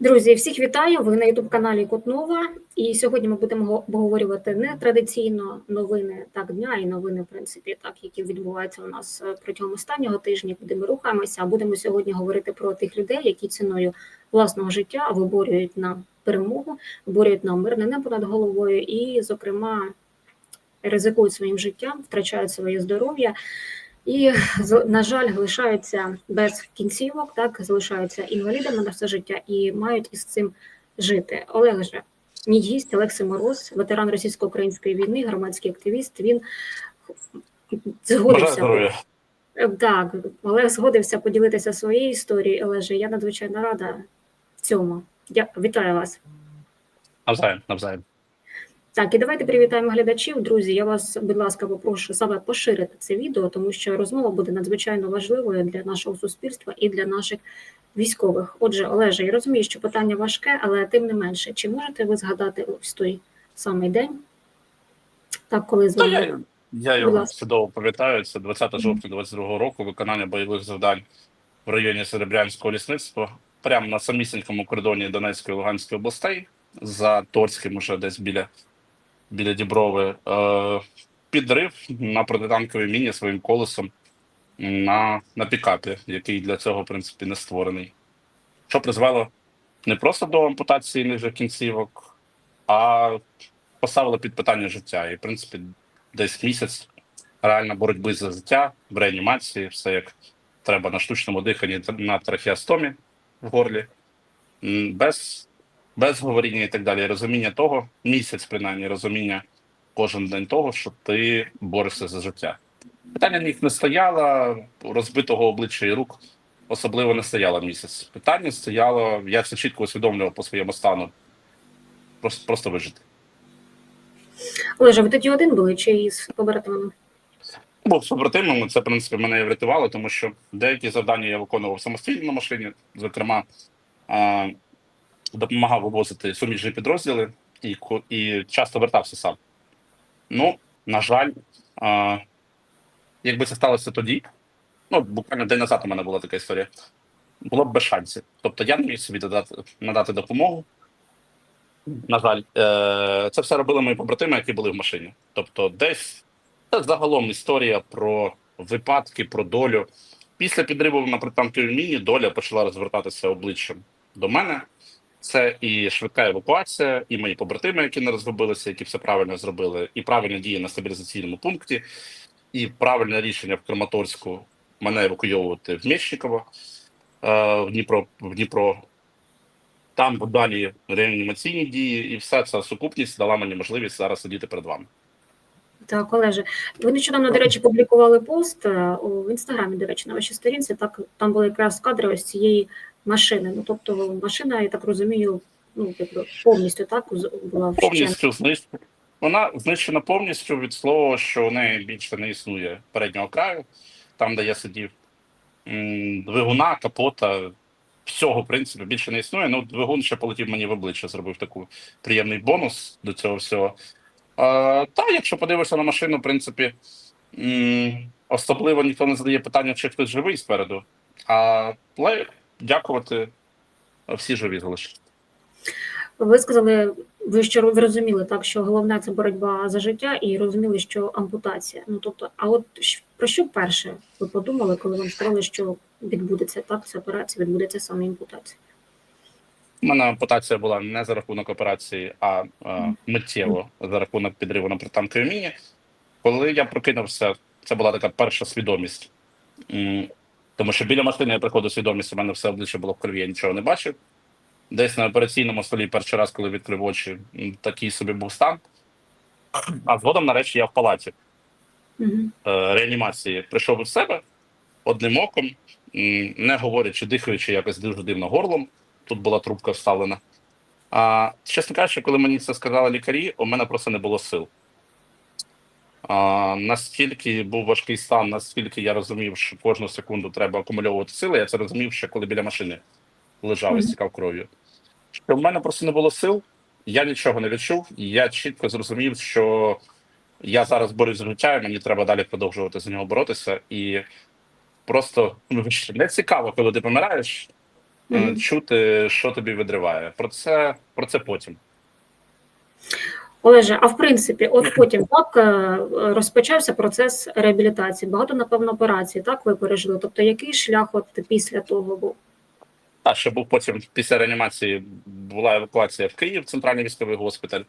Друзі, всіх вітаю! Ви на youtube каналі Котнова. І сьогодні ми будемо обговорювати не традиційно новини так дня і новини, в принципі, так які відбуваються у нас е, протягом останнього тижня, куди ми рухаємося. А будемо сьогодні говорити про тих людей, які ціною власного життя виборюють на перемогу, виборюють на мирне небо над головою, і, зокрема, ризикують своїм життям, втрачають своє здоров'я. І на жаль, залишаються без кінцівок, так залишаються інвалідами на все життя і мають із цим жити. Олег же мій гість Олексій Мороз, ветеран російсько-української війни, громадський активіст. Він згодився. Е, Так, Олег згодився поділитися своєю історією. Олеже, я надзвичайно рада цьому. Я вітаю вас. Навзаєм, навзаєм. Так, і давайте привітаємо глядачів. Друзі, я вас, будь ласка, попрошу саме поширити це відео, тому що розмова буде надзвичайно важливою для нашого суспільства і для наших військових. Отже, Олеже, я розумію, що питання важке, але тим не менше, чи можете ви згадати ось той самий день? Так, коли з вами я, я його чудово пам'ятаю. Це 20 жовтня 22 року, виконання бойових завдань в районі Серебрянського лісництва, прямо на самісінькому кордоні Донецької і Луганської областей, за Торським, уже десь біля, біля Діброви, е, підрив на протитанковій міні своїм колесом на, на пікапі, який для цього, в принципі, не створений. Що призвело не просто до ампутації нижніх кінцівок, а поставило під питання життя. І, в принципі, десь місяць реально боротьби за життя в реанімації, все як треба на штучному диханні на трахеостомі в горлі, без, без говоріння і так далі. Розуміння того, місяць принаймні розуміння кожен день того, що ти борешся за життя. Питання ніг не стояло, розбитого обличчя і рук особливо не стояло місяць. Питання стояло, я це чітко усвідомлював по своєму стану. Просто, просто вижити. Олеже, ви тоді один були чи із побратимами? Був з побратимами, це в принципі мене і врятувало, тому що деякі завдання я виконував самостійно на машині, зокрема, допомагав вивозити суміжні підрозділи і, і часто вертався сам. Ну, на жаль, а, якби це сталося тоді, ну буквально день назад у мене була така історія, було б без шансів. Тобто я не міг собі додати, надати допомогу. На жаль, е, це все робили мої побратими, які були в машині. Тобто, десь це загалом історія про випадки, про долю. Після підриву на пританковій міні доля почала розвертатися обличчям до мене. Це і швидка евакуація, і мої побратими, які не розгубилися, які все правильно зробили, і правильні дії на стабілізаційному пункті, і правильне рішення в Краматорську мене евакуйовувати в Мєчниково, е, в Дніпро, в Дніпро. Там далі реанімаційні дії, і вся ця сукупність дала мені можливість зараз сидіти перед вами. Так, Олеже, ви нещодавно, до речі, публікували пост е, у інстаграмі, до речі, на вашій сторінці. Так там були якраз кадри ось цієї машини. Ну тобто, машина, я так розумію, ну якби повністю так була. Повністю знищена. Вона знищена повністю від слова, що у неї більше не існує переднього краю, там, де я сидів. Двигуна, капота, всього, в принципі, більше не існує. Ну, двигун ще полетів мені в обличчя, зробив такий приємний бонус до цього всього. А, та, якщо подивишся на машину, в принципі, м, особливо ніхто не задає питання, чи хтось живий спереду. А, але дякувати, всі живі залишилися. Ви сказали, ви що ви розуміли так, що головне це боротьба за життя, і розуміли, що ампутація. Ну тобто, а от про що перше ви подумали, коли вам сказали, що відбудеться так, ця операція, відбудеться саме ампутація? У мене ампутація була не за рахунок операції, а е, миттєво за рахунок підриву на пританковій міні. Коли я прокинувся, це була така перша свідомість. Тому що біля машини я приходив свідомість, у мене все обличчя було в крові, я нічого не бачив. Десь на операційному столі перший раз, коли відкрив очі, такий собі був стан. А згодом, нарешті, я в палаті Угу. е, реанімації прийшов із себе одним оком, не говорячи, дихаючи якось дуже дивно горлом. Тут була трубка вставлена. А, чесно кажучи, коли мені це сказали лікарі, у мене просто не було сил. А, настільки був важкий стан, настільки я розумів, що кожну секунду треба акумульовувати сили. Я це розумів, ще коли біля машини лежав і стікав кров'ю. Що в мене просто не було сил, я нічого не відчув, і я чітко зрозумів, що я зараз борюсь за життя, і мені треба далі продовжувати за нього боротися. І просто ну, не цікаво, коли ти помираєш. е, чути, що тобі відриває. Про це, про це потім. Олеже, а в принципі, от потім так е, розпочався процес реабілітації. Багато, напевно, операцій, так ви пережили. Тобто, який шлях от після того був? А ще був потім після реанімації була евакуація в Київ, центральний військовий госпіталь.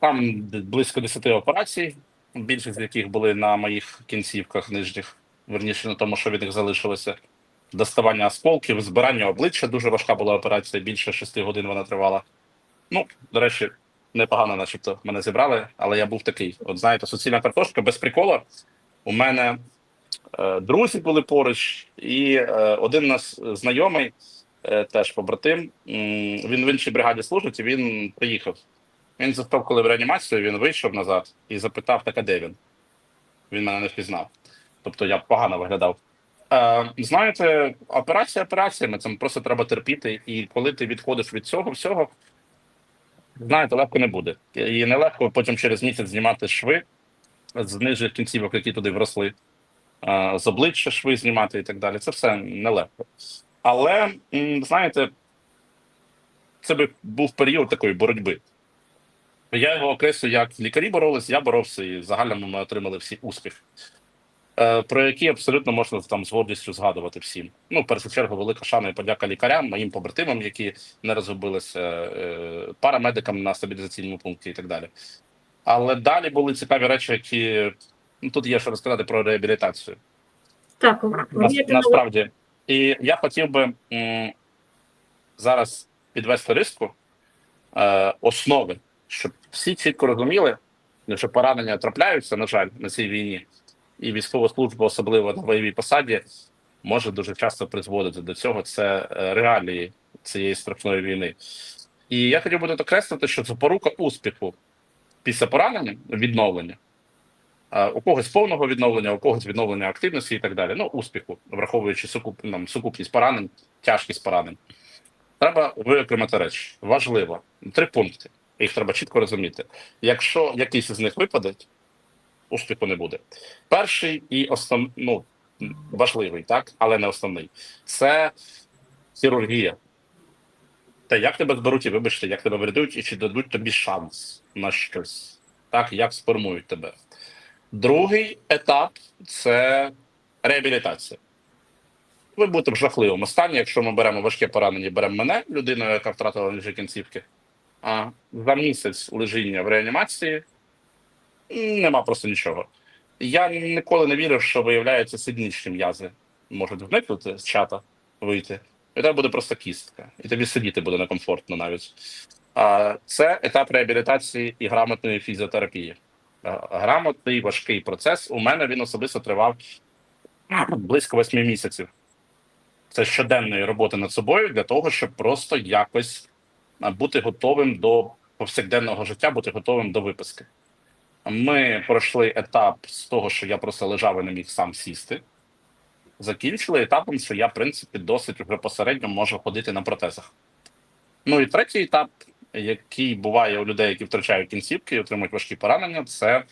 Там близько 10 операцій, більшість з яких були на моїх кінцівках нижніх, верніше на тому, що від них залишилося. Доставання осколків, збирання обличчя дуже важка була операція, більше 6 годин вона тривала. Ну, до речі, непогано, начебто, мене зібрали, але я був такий. От знаєте, суцільна картошка без приколу. У мене е, друзі були поруч, і е, один нас знайомий, е, теж побратим, він в іншій бригаді служить, і він приїхав. Він застав, коли в реанімацію, він вийшов назад і запитав, так а де він? Він мене не впізнав. Тобто я погано виглядав. Е, знаєте, операція операціями, це просто треба терпіти. І коли ти відходиш від цього всього, знаєте, легко не буде. І нелегко потім через місяць знімати шви з нижніх кінцівок, які туди вросли, з обличчя шви знімати і так далі. Це все нелегко. Але, знаєте, це би був період такої боротьби. Я його окреслю, як лікарі боролись, я боровся, і в загальному ми отримали всі успіх, е, про які абсолютно можна там з гордістю згадувати всім. Ну, в першу чергу, велика шана і подяка лікарям, моїм побратимам, які не розгубилися, е, парамедикам на стабілізаційному пункті і так далі. Але далі були цікаві речі, які ну, тут є що розказати про реабілітацію. Так, Нас, на насправді. І я хотів би м, зараз підвести риску е, основи, щоб всі чітко розуміли, що поранення трапляються, на жаль, на цій війні, і військова служба, особливо на бойовій посаді, може дуже часто призводити до цього. Це е, реалії цієї страшної війни. І я хотів би тут окреслити, що запорука успіху після поранення, відновлення. У когось повного відновлення, у когось відновлення активності і так далі. Ну, успіху, враховуючи сукуп, нам, сукупність поранень, тяжкість поранень. Треба виокремити речі. Важливо. Три пункти. Їх треба чітко розуміти. Якщо якийсь із них випаде, успіху не буде. Перший і основ... ну, важливий, так, але не основний. Це хірургія. Те, як тебе зберуть і вибачте, як тебе врятують, і чи дадуть тобі шанс на щось, так, як сформують тебе. Другий етап це реабілітація. Ви будете в жахливому стані, якщо ми беремо важке поранення, беремо мене, людину, яка втратила ніжі кінцівки. А за місяць лежіння в реанімації нема просто нічого. Я ніколи не вірив, що виявляється сиднічні м'язи можуть вникнути з чата, вийти. І тебе буде просто кістка, і тобі сидіти буде некомфортно навіть. А це етап реабілітації і грамотної фізіотерапії. Грамотний важкий процес. У мене він особисто тривав близько восьми місяців. Це щоденної роботи над собою для того, щоб просто якось бути готовим до повсякденного життя, бути готовим до виписки. Ми пройшли етап з того, що я просто лежав і не міг сам сісти. Закінчили етапом, що я, в принципі, досить вже посередньо можу ходити на протезах. Ну і третій етап, який буває у людей, які втрачають кінцівки і отримують важкі поранення, це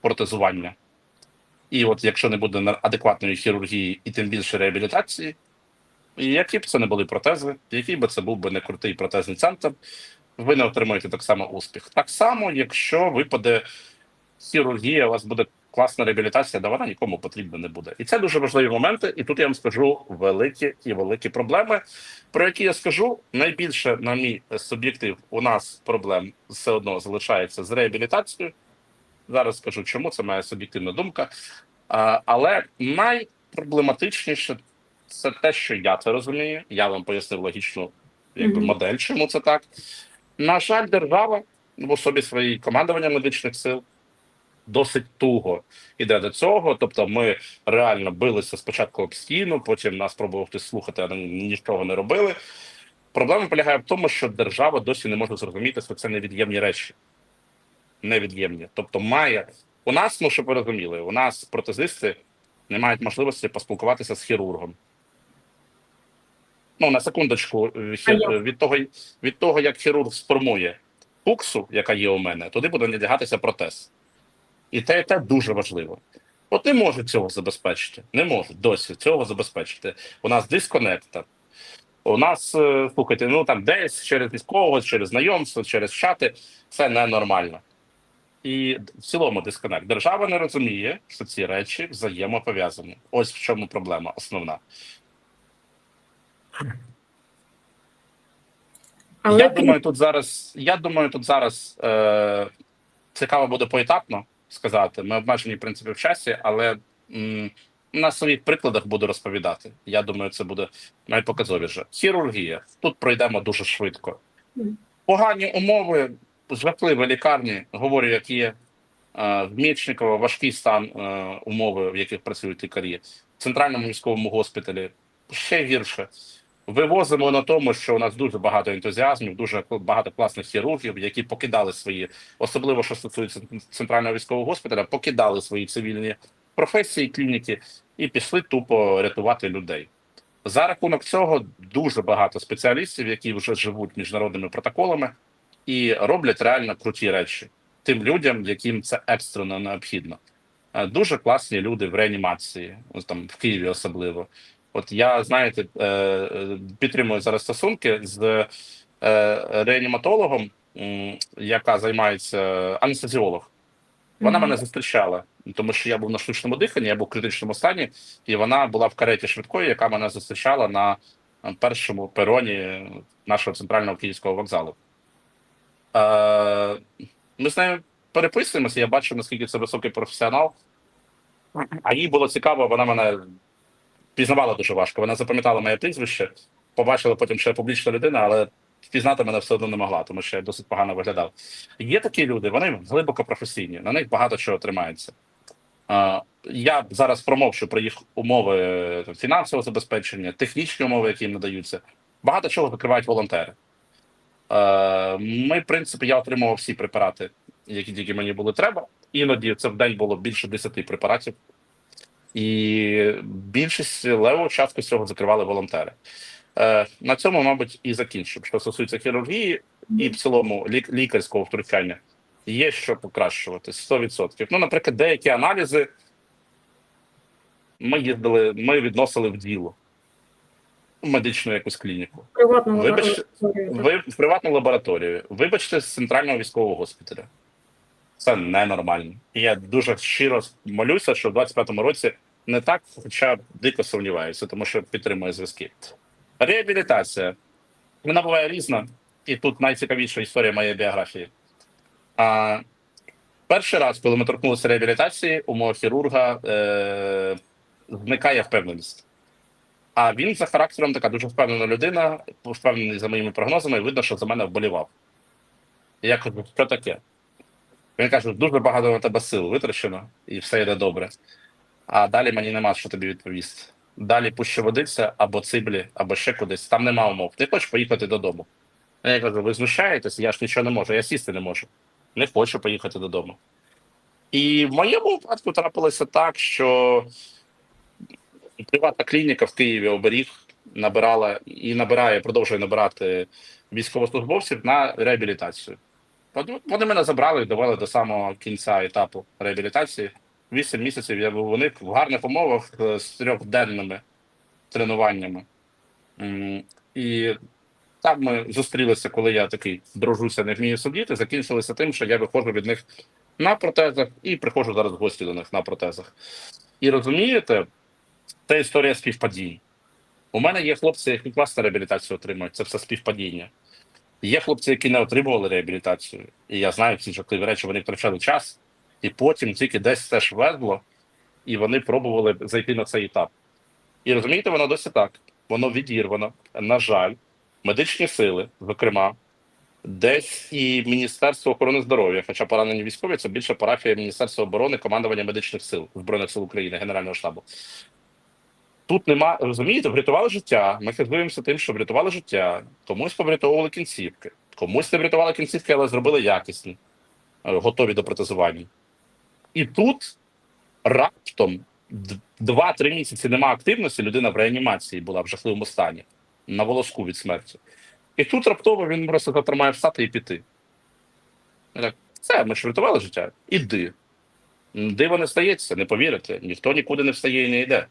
протезування. І от якщо не буде адекватної хірургії і тим більше реабілітації, які б це не були протези, який би це був би не крутий протезний центр, ви не отримаєте так само успіх. Так само, якщо випаде хірургія, у вас буде класна реабілітація, да вона нікому потрібна не буде. І це дуже важливі моменти. І тут я вам скажу великі і великі проблеми, про які я скажу. Найбільше, на мій суб'єктив, у нас проблем все одно залишається з реабілітацією. Зараз скажу, чому це моя суб'єктивна думка. А, але найпроблематичніше це те, що я це розумію. Я вам пояснив логічну якби, модель, чому це так. На жаль, держава в особі своєї командування медичних сил досить туго іде до цього. Тобто, ми реально билися спочатку об стіну, потім нас пробував хтось слухати, але нічого не робили. Проблема полягає в тому, що держава досі не може зрозуміти, що це невід'ємні речі. Невід'ємні. Тобто, має у нас, ну щоб ви розуміли, у нас протезисти не мають можливості поспілкуватися з хірургом. Ну, на секундочку, е, від того, від того, як хірург сформує пуксу, яка є у мене, туди буде надягатися протез. І те, і те дуже важливо. От не можуть цього забезпечити. Не можуть досі цього забезпечити. У нас дисконектор. У нас, е, слухайте, ну там десь через військового, через знайомство, через чати це ненормально. І в цілому дисконект. Держава не розуміє, що ці речі взаємопов'язані. Ось в чому проблема основна. Але я думаю, тут зараз. Я думаю, тут зараз е, цікаво буде поетапно сказати. Ми обмежені в принципі в часі, але м, на своїх прикладах буду розповідати. Я думаю, це буде найпоказовіше. Хірургія. Тут пройдемо дуже швидко. Погані умови, жахливі лікарні, говорю, як є. Е, В Мічниково важкий стан е, умови, в яких працюють лікарі, в центральному військовому госпіталі ще гірше. Вивозимо на тому, що у нас дуже багато ентузіазмів, дуже багато класних хірургів, які покидали свої, особливо що стосується центрального військового госпіталя, покидали свої цивільні професії, клініки і пішли тупо рятувати людей. За рахунок цього дуже багато спеціалістів, які вже живуть міжнародними протоколами і роблять реально круті речі тим людям, яким це екстрено необхідно. Е, Дуже класні люди в реанімації, там в Києві особливо. От я знаєте, е, е, підтримую зараз стосунки з е, реаніматологом, яка займається анестезіолог. Вона Мгм. мене зустрічала, тому що я був на штучному диханні, я був в критичному стані, і вона була в кареті швидкої, яка мене зустрічала на е, першому пероні нашого центрального київського вокзалу. Е, ми з нею переписуємося, я бачу, наскільки це високий професіонал. А їй було цікаво, вона мене пізнавала дуже важко. Вона запам'ятала моє прізвище, побачила потім, що я публічна людина, але впізнати мене все одно не могла, тому що я досить погано виглядав. Є такі люди, вони глибоко професійні, на них багато чого тримається. Я зараз промовчу про їх умови фінансового забезпечення, технічні умови, які їм надаються. Багато чого закривають волонтери. Ми, в принципі, я отримував всі препарати, які тільки мені було треба. Іноді це в день було більше 10 препаратів. І більшість левого частку з цього закривали волонтери. Е, На цьому, мабуть, і закінчу. Що стосується хірургії і в цілому лік- лікарського втручання, є що покращувати 100%. Ну, наприклад, деякі аналізи ми їздили, ми відносили в діло медичну якусь клініку. приватну Вибачте, лабораторію. Ви в приватну лабораторію. Вибачте, з центрального військового госпіталя. Це ненормально. І я дуже щиро молюся, що в 25-му році не так, хоча дико сумніваюся, тому що підтримує зв'язки. Реабілітація. Вона буває різна, і тут найцікавіша історія моєї біографії. А, перший раз, коли ми торкнулися реабілітації, у мого хірурга е, зникає впевненість. А він за характером така дуже впевнена людина, впевнений за моїми прогнозами, і видно, що за мене вболівав. Я кажу, що таке? Він каже, дуже багато на тебе сил витрачено, і все йде добре. А далі мені нема що тобі відповісти. Далі пуще водиться або циблі, або ще кудись. Там нема умов. Ти хочеш поїхати додому. Я кажу, ви знущаєтесь, я ж нічого не можу, я сісти не можу. Не хочу поїхати додому. І в моєму випадку трапилося так, що приватна клініка в Києві оберіг набирала і набирає, продовжує набирати військовослужбовців на реабілітацію. Вони мене забрали і довели до самого кінця етапу реабілітації. Вісім місяців я був у них в гарних умовах е, з трьохденними тренуваннями. І там ми зустрілися, коли я такий дружуся, не вмію сидіти. Закінчилося тим, що я виходжу від них на протезах і приходжу зараз в гості до них на протезах. І розумієте, це історія співпадінь. У мене є хлопці, які класну реабілітацію отримують, це все співпадіння. Є хлопці, які не отримували реабілітацію. І я знаю ці жахливі речі, вони втрачали час, і потім тільки десь теж везло, і вони пробували зайти на цей етап. І розумієте, воно досі так. Воно відірвано. На жаль, медичні сили, зокрема, десь і Міністерство охорони здоров'я, хоча поранені військові, це більше парафія Міністерства оборони, командування медичних сил Збройних сил України, Генерального штабу. Тут нема, розумієте, врятували життя. Ми хизуємося тим, що врятували життя. Комусь поврятовували кінцівки, комусь не врятували кінцівки, але зробили якісні, е, готові до протезування. І тут раптом д- два-три місяці нема активності, людина в реанімації була в жахливому стані, на волоску від смерті. І тут раптово він просто завтра має встати і піти. Я так, все, ми ж врятували життя. Іди. Диво не стається, не повірите. Ніхто нікуди не встає і не йде.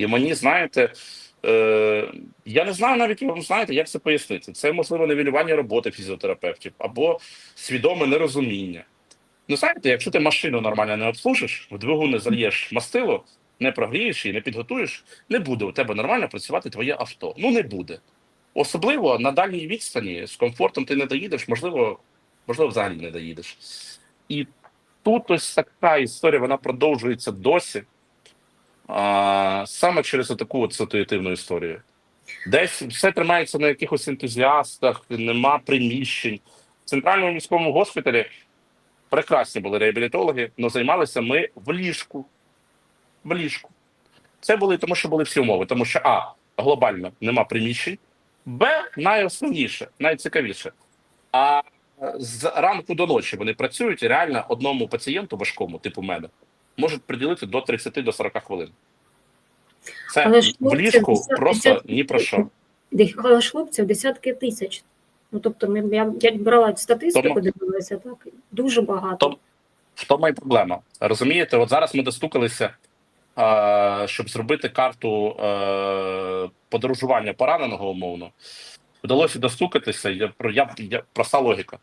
І мені, знаєте, Е, я не знаю навіть, ви знаєте, як це пояснити. Це можливо невілювання роботи фізіотерапевтів або свідоме нерозуміння. Ну, знаєте, якщо ти машину нормально не обслужиш, в двигун не зальєш мастило, не прогрієш і не підготуєш, не буде у тебе нормально працювати твоє авто. Ну не буде. Особливо на дальній відстані з комфортом ти не доїдеш, можливо, можливо, взагалі не доїдеш. І тут ось така історія, вона продовжується досі. А, саме через таку от ситуативну історію. Десь все тримається на якихось ентузіастах, нема приміщень. В центральному міському госпіталі прекрасні були реабілітологи, але займалися ми в ліжку. В ліжку. Це були тому, що були всі умови. Тому що А, глобально нема приміщень, Б, найосновніше, найцікавіше. А з ранку до ночі вони працюють і реально одному пацієнту важкому, типу мене, можуть приділити до 30 до 40 хвилин. Це Але ж в ліжку десят- просто ні про що. Але ж хлопців десятки тисяч. Ну тобто, я, я брала статистику, Тому- дивилася, так дуже багато. В тому і проблема. Розумієте, от зараз ми достукалися, е, щоб зробити карту е, подорожування пораненого умовно. Вдалося достукатися. Я, я, я, проста логіка.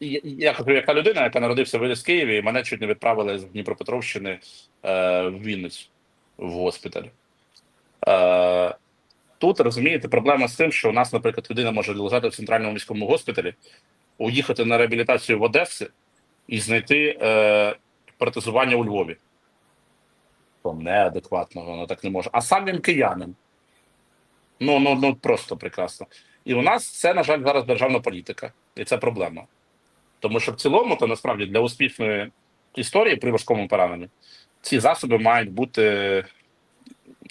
І Я, я яка людина, яка народився в Києві, і мене чуть не відправили з Дніпропетровщини е, в Вінницю в госпіталь. Е, тут розумієте, проблема з тим, що у нас, наприклад, людина може лежати в центральному міському госпіталі, уїхати на реабілітацію в Одесі і знайти е, протезування у Львові. То неадекватно, воно так не може. А сам він киянин. Ну, ну, ну просто прекрасно. І у нас це, на жаль, зараз державна політика, і це проблема. Тому що в цілому, то насправді для успішної історії при важкому пораненні ці засоби мають бути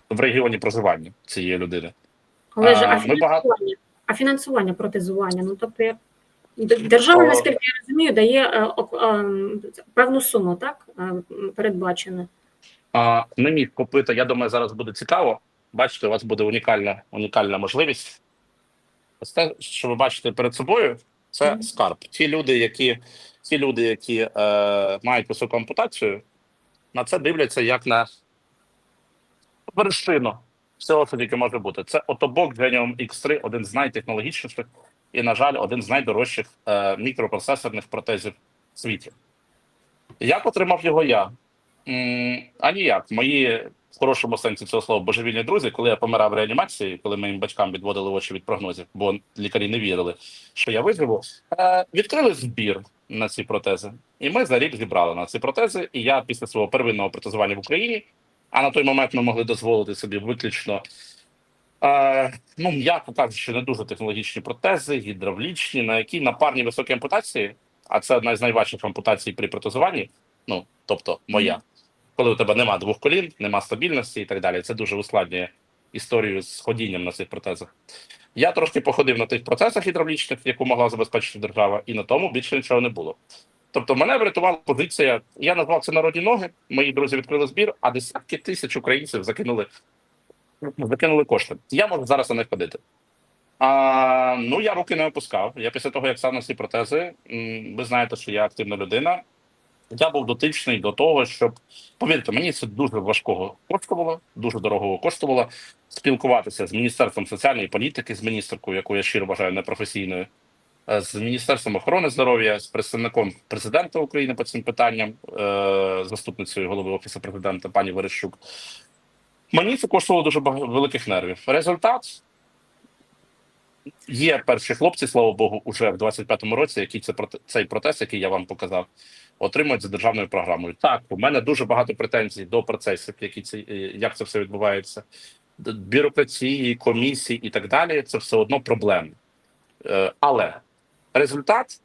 в регіоні проживання цієї людини. Але ж А, а фінансування, а фінансування протезування. Ну тобто, я- держава, О. наскільки я розумію, дає е, ок- ем, певну суму, так е, передбачену. А, не міг купити. Я думаю, зараз буде цікаво. Бачите, у вас буде унікальна, унікальна можливість. Ось те, що ви бачите перед собою, це Мгм. скарб. Ті люди, які, ті люди, які е, мають високу ампутацію, на це дивляться як на вершину всього, що тільки може бути. Це отобок Genium X3, один з найтехнологічніших і, на жаль, один з найдорожчих е, мікропроцесорних протезів в світі. Як отримав його я? М, А ніяк. Мої в хорошому сенсі цього слова божевільні друзі, коли я помирав в реанімації, коли моїм батькам відводили очі від прогнозів, бо лікарі не вірили, що я виживу, е, відкрили збір на ці протези. І ми за рік зібрали на ці протези. І я після свого первинного протезування в Україні, а на той момент ми могли дозволити собі виключно. Е, ну, м'яко кажучи, не дуже технологічні протези, гідравлічні, на які на парні високі ампутації, а це одна з найважчих ампутацій при протезуванні. Ну, тобто моя, коли у тебе нема двох колін, нема стабільності і так далі. Це дуже ускладнює історію з ходінням на цих протезах. Я трошки походив на тих процесах гідравлічних, яку могла забезпечити держава, і на тому більше нічого не було. Тобто мене врятувала позиція. Я назвав це народні ноги. Мої друзі відкрили збір, а десятки тисяч українців закинули, закинули кошти. Я можу зараз на них ходити. А, ну, я руки не опускав. Я після того, як став на ці протези, ви знаєте, що я активна людина. Я був дотичний до того, щоб повірте, мені це дуже важкого коштувало, дуже дорогого коштувало спілкуватися з міністерством соціальної політики, з міністеркою, яку я щиро вважаю непрофесійною, е, з міністерством охорони здоров'я, з представником президента України по цим питанням, е, заступницею голови офісу президента пані Верещук. Мені це коштувало дуже великих нервів. Результат є перші хлопці, слава Богу, уже в 25-му році, які це цей протест, який я вам показав, отримують за державною програмою. Так, у мене дуже багато претензій до процесів, які це як це все відбувається, бюрократії, комісії і так далі. Це все одно проблеми. Е, Але результат.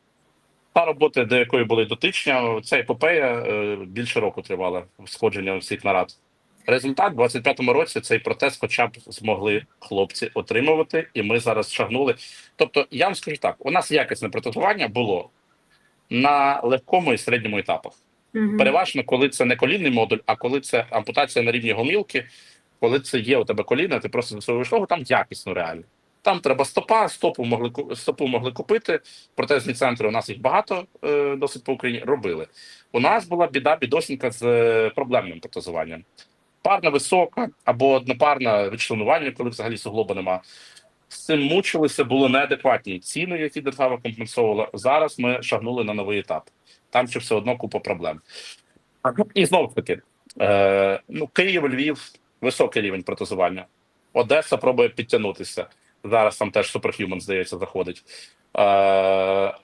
Та робота, до якої були дотичні, ця епопея е, більше року тривала сходження всіх нарад. Результат в 25-му році цей протест, хоча б змогли хлопці отримувати, і ми зараз шагнули. Тобто, я вам скажу так: у нас якісне протезування було на легкому і середньому етапах. Мгм. Переважно, коли це не колінний модуль, а коли це ампутація на рівні гомілки, коли це є у тебе коліна, ти просто засовуєш ногу, там якісно реально. Там треба стопа, стопу могли стопу могли купити. Протезні центри у нас їх багато е, досить по Україні робили. У нас була біда бідосінька з е, проблемним протезуванням. Парна висока або однопарна відчленування, коли взагалі суглоба нема. З цим мучилися, були неадекватні ціни, які держава компенсовувала. Зараз ми шагнули на новий етап. Там ще все одно купа проблем. І знову ж таки, е, ну, Київ, Львів, високий рівень протезування. Одеса пробує підтягнутися. Зараз там теж Superhuman, здається, заходить. Е,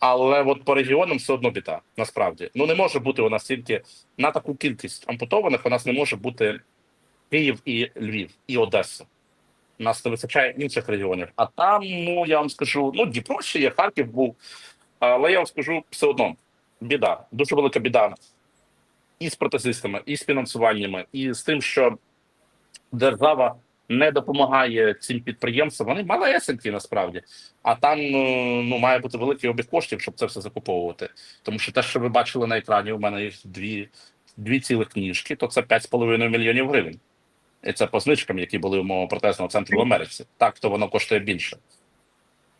але от по регіонам все одно біда, насправді. Ну не може бути у нас тільки на таку кількість ампутованих, у нас не може бути Київ і Львів, і Одеса. Нас не вистачає інших регіонів. А там, ну я вам скажу, ну Дніпро ще є, Харків був. Але я вам скажу все одно: біда, дуже велика біда і з протезистами, і з фінансуваннями, і з тим, що держава не допомагає цим підприємствам. Вони малесенькі насправді, а там ну, ну має бути великий обіг коштів, щоб це все закуповувати. Тому що те, що ви бачили на екрані, у мене їх дві, дві цілих книжки, то це 5,5 мільйонів гривень. Це по знижкам, які були у мого протезного центру в Америці. Так, то воно коштує більше.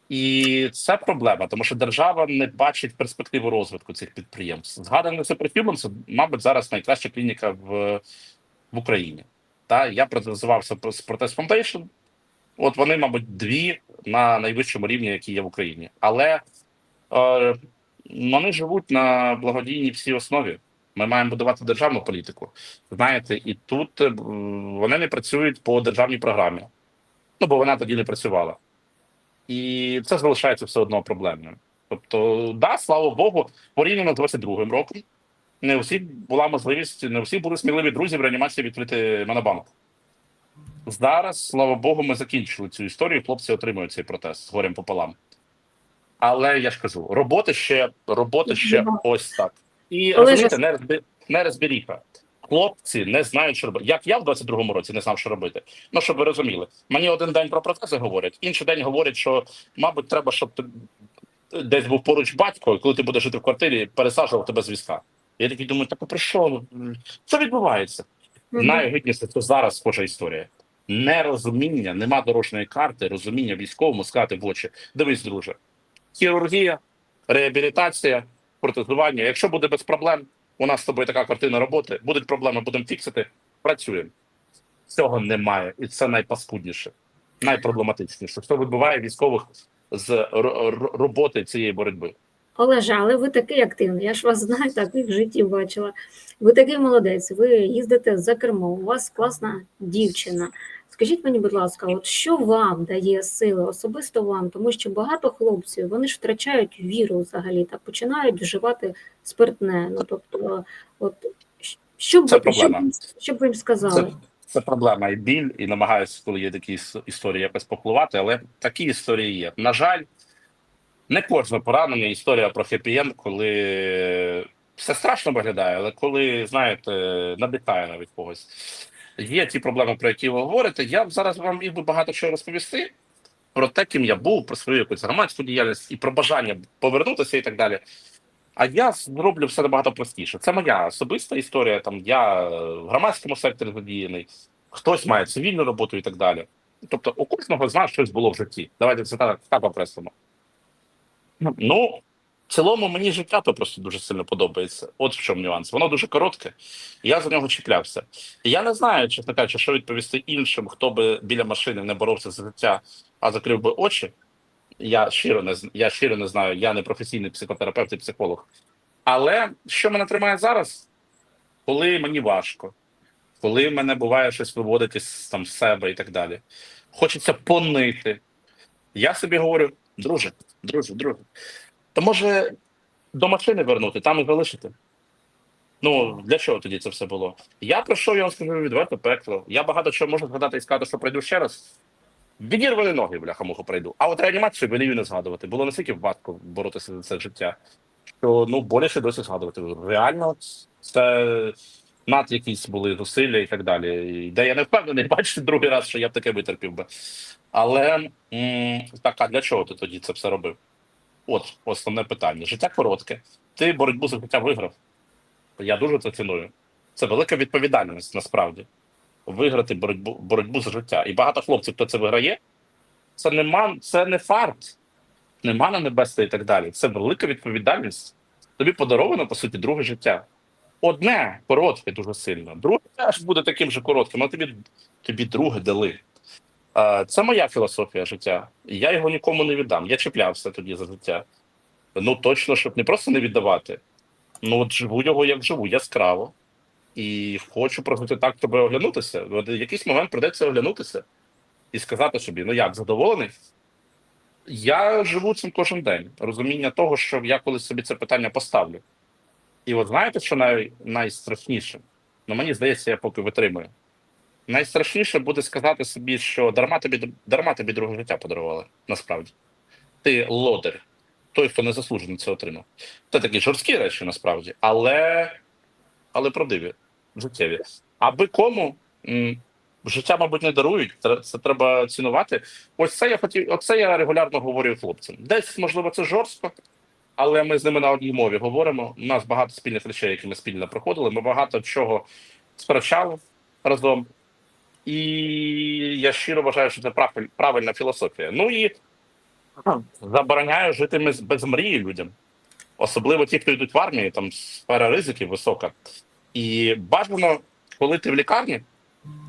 І це проблема, тому що держава не бачить перспективу розвитку цих підприємств. Згаданий Superhuman, це, мабуть, зараз найкраща клініка в, в Україні. Та я протезувався з Протез Foundation. От вони, мабуть, дві на найвищому рівні, які є в Україні. Але е, вони живуть на благодійній всій основі. Ми маємо будувати державну політику. Знаєте, і тут е, вони не працюють по державній програмі. Ну, бо вона тоді не працювала. І це залишається все одно проблемною. Тобто, да, слава Богу, порівняно з 22-м роком, не у всіх була можливість, не у всіх були сміливі друзі в реанімації відкрити монобанк. Зараз, слава Богу, ми закінчили цю історію. Хлопці отримують цей протест з горем пополам. Але я ж кажу, роботи ще, роботи ще ось так. І Але розумієте, не, розбі... не розберіха. Хлопці не знають, що робити. Як я в 22-му році не знав, що робити. Ну, щоб ви розуміли, мені один день про протези говорять, інший день говорять, що, мабуть, треба, щоб ти десь був поруч батько, і коли ти будеш жити в квартирі, пересаджував тебе з візка. Я такий думаю, так про що? Що відбувається? Мгм. Найгидніше це зараз схожа історія. Нерозуміння, нема дорожньої карти, розуміння військовому сказати в очі. Дивись, друже, хірургія, реабілітація, протезування. Якщо буде без проблем, у нас з тобою така картина роботи, будуть проблеми, будемо фіксити, працюємо. Цього немає, і це найпаскудніше, найпроблематичніше. Що вибиває військових з роботи цієї боротьби. Олеже, але ви такий активний. Я ж вас знаю, так і в житті бачила. Ви такий молодець, ви їздите за кермо, у вас класна дівчина. Скажіть мені, будь ласка, от що вам дає сили, особисто вам, тому що багато хлопців вони ж втрачають віру взагалі та починають вживати спиртне. Ну тобто, от що б що б ви їм сказали? Це, це проблема і біль, і намагаюся, коли є такі історії, якось попливати, але такі історії є. На жаль, не кожне поранення історія про хеппі-енд, коли все страшно виглядає, але коли, знаєте, надихає навіть когось. Є ті проблеми, про які ви говорите. Я зараз вам міг би багато чого розповісти про те, ким я був, про свою якусь громадську діяльність і про бажання повернутися і так далі. А я зроблю все набагато простіше. Це моя особиста історія. Там я в громадському секторі задіяний, хтось має цивільну роботу і так далі. Тобто, у кожного з нас щось було в житті. Давайте це так, так окреслимо. Ну, в цілому мені життя то просто дуже сильно подобається. От в чому нюанс. Воно дуже коротке, і я за нього чіплявся. Я не знаю, чесно кажучи, що відповісти іншим, хто би біля машини не боровся за життя, а закрив би очі. Я щиро не я щиро не знаю, я не професійний психотерапевт і психолог. Але що мене тримає зараз? Коли мені важко, коли мене буває щось виводити там з себе і так далі. Хочеться понити. Я собі говорю, друже, друже, друже, то може до машини вернути, там і залишити. Ну, для чого тоді це все було? Я пройшов, я вам скажу відверто пекло. Я багато чого можу згадати і сказати, що пройду ще раз. Відірвані ноги, бляха муху пройду. А от реанімацію велію не згадувати. Було настільки важко боротися за це життя, що ну боляче досі згадувати. Реально, це над якісь були зусилля і так далі. Де я не впевнений, бачите, другий раз, що я б таке витерпів би. Але м, так, а для чого ти тоді це все робив? От основне питання. Життя коротке. Ти боротьбу за життя виграв. Я дуже це ціную. Це велика відповідальність насправді. Виграти боротьбу, боротьбу за життя. І багато хлопців, хто це виграє, це не ман, це не фарт, не мана небесна і так далі. Це велика відповідальність. Тобі подаровано, по суті, друге життя. одне коротке дуже сильно, друге теж буде таким же коротким, але тобі, тобі друге дали. Це моя філософія життя. Я його нікому не віддам. Я чіплявся тоді за життя. Ну точно, щоб не просто не віддавати. Ну от живу його, як живу, яскраво. І хочу прожити так, щоб оглянутися. В якийсь момент прийдеться оглянутися і сказати собі: ну як, задоволений? Я живу цим кожен день. Розуміння того, що я колись собі це питання поставлю. І от знаєте, що най, найстрашніше? Ну мені здається, я поки витримую. Найстрашніше буде сказати собі, що дарма тобі дарма тобі друге життя подарували, насправді. Ти лодер, той, хто незаслужено це отримав. Це такі жорсткі речі, насправді, але, але правдиві, життєві. Аби кому життя, мабуть, не дарують, це треба цінувати. Ось це я хотів, оце я регулярно говорю хлопцям. Десь, можливо, це жорстко, але ми з ними на одній мові говоримо. У нас багато спільних речей, які ми спільно проходили. Ми багато чого сперечали разом. І я щиро вважаю, що це правиль- правильна філософія. Ну і забороняю жити без- без мрії людям. Особливо ті, хто йдуть в армію, там сфера ризиків висока. І бажано, коли ти в лікарні,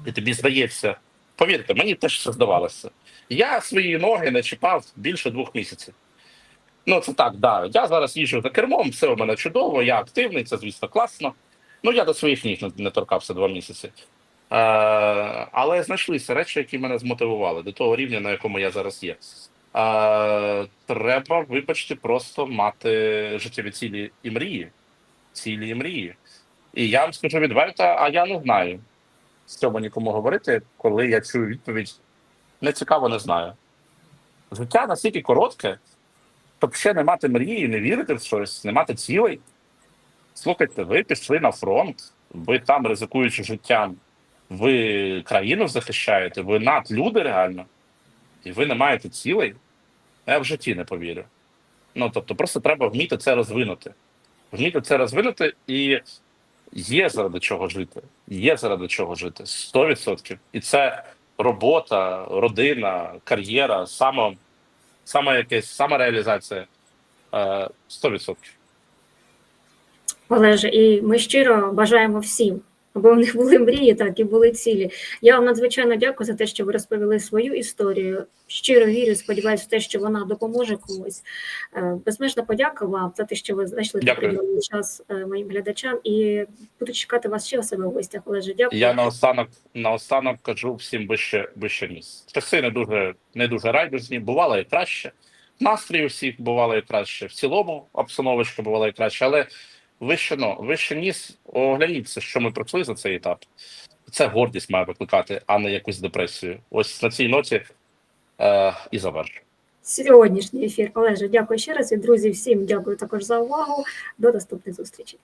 і тобі здається, повірте, мені теж це здавалося. Я свої ноги не чіпав більше двох місяців. Ну, це так, да. Я зараз їжджу за кермом, все у мене чудово, я активний, це, звісно, класно. Ну, я до своїх ніг не торкався два місяці. Е, але знайшлися речі, які мене змотивували до того рівня, на якому я зараз є. Е, треба, вибачте, просто мати життєві цілі і мрії. Цілі і мрії. І я вам скажу відверто, а я не знаю, з цього нікому говорити, коли я чую відповідь. Не цікаво, не знаю. Життя настільки коротке, щоб ще не мати мрії, не вірити в щось, не мати цілей. Слухайте, ви пішли на фронт, ви там, ризикуючи життям, ви країну захищаєте, ви надлюди реально, і ви не маєте цілей. Я в житті не повірю. Ну тобто, просто треба вміти це розвинути. Вміти це розвинути, і є заради чого жити. Є заради чого жити. 100%. І це робота, родина, кар'єра, само, саме якесь, самореалізація. Е, 100%. Олеже, і ми щиро бажаємо всім, аби у них були мрії, так і були цілі. Я вам надзвичайно дякую за те, що ви розповіли свою історію. Щиро вірю, сподіваюся, в те, що вона допоможе комусь. Е, Безмежна подяка вам за те, що ви знайшли та Дякую. час е, моїм глядачам. І буду чекати вас ще у себе в гостях. Олеже, дякую. Я наостанок, наостанок кажу всім вище, вище ніс. Часи не дуже, не дуже райдужні, бувало і краще. Настрій у всіх бувало і краще. В цілому обстановочка бувала і краще, але вище, но, вище ніс, огляніться, що ми пройшли за цей етап. Це гордість має викликати, а не якусь депресію. Ось на цій ноті е, і завершу. Сьогоднішній ефір. Олеже, дякую ще раз. І друзі, всім дякую також за увагу. До наступних зустрічей.